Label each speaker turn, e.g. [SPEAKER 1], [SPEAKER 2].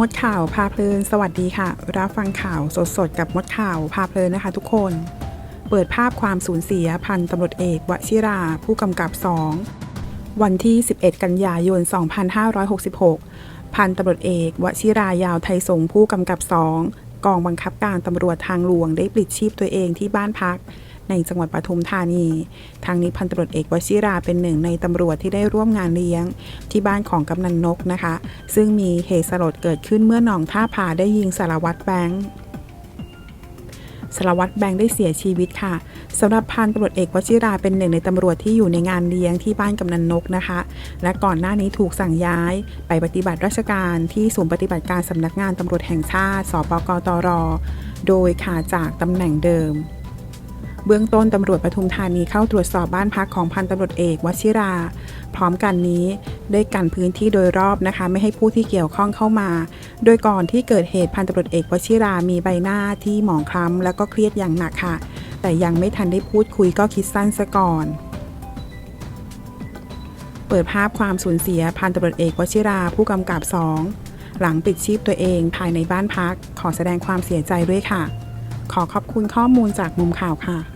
[SPEAKER 1] มดข่าวพาเพลิน สวัสดีค่ะ รับฟังข่าวสดๆ กับมดข่าวพาเพลินนะคะทุกคน เปิดภาพความสูญเสียพันตำรวจเอกวชิรา ผู้กำกับสองวันที่ 11 กันยายน 2566 พันตำรวจเอกวชิรายาวไทยสงผู้กำกับสองกองบังคับการตำรวจทางหลวงได้ปลิดชีพตัวเองที่บ้านพัก ในจังหวัดปทุมธานี ทางนี้พันตำรวจเอกวชิราเป็นหนึ่งในตำรวจที่ได้ร่วมงานเลี้ยง ที่บ้านของกำนันนกนะคะ ซึ่งมีเหตุสลดเกิดขึ้นเมื่อหนองท่าผาได้ยิงสารวัตรแบงค์สารวัตรแบงค์ได้เสียชีวิตค่ะสำหรับพันตำรวจเอกวชิราเป็นหนึ่งในตำรวจที่อยู่ในงานเลี้ยงที่บ้านกำนันนกนะคะ และก่อนหน้านี้ถูกสั่งย้าย ไปปฏิบัติราชการที่ศูนย์ปฏิบัติการสำนักงานตำรวจแห่งชาติ สปกตร โดยขาดจากตำแหน่งเดิม เบื้องต้นตำรวจปทุมธานีเข้าตรวจสอบบ้านพักของพันตำรวจเอกวชิรา พร้อมกันนี้ได้กันพื้นที่โดยรอบนะคะ ไม่ให้ผู้ที่เกี่ยวข้องเข้ามา โดยก่อนที่เกิดเหตุพันตำรวจเอกวชิรามีใบหน้าที่หมองคล้ำแล้วก็เครียดอย่างหนักค่ะ แต่ยังไม่ทันได้พูดคุยก็คิดสั้นซะก่อนเปิดภาพความสูญเสียพันตำรวจเอกวชิราผู้กำกับสองหลังปิดชีพตัวเองภายในบ้านพัก ขอแสดงความเสียใจด้วยค่ะ ขอขอบคุณข้อมูลจากมุมข่าวค่ะ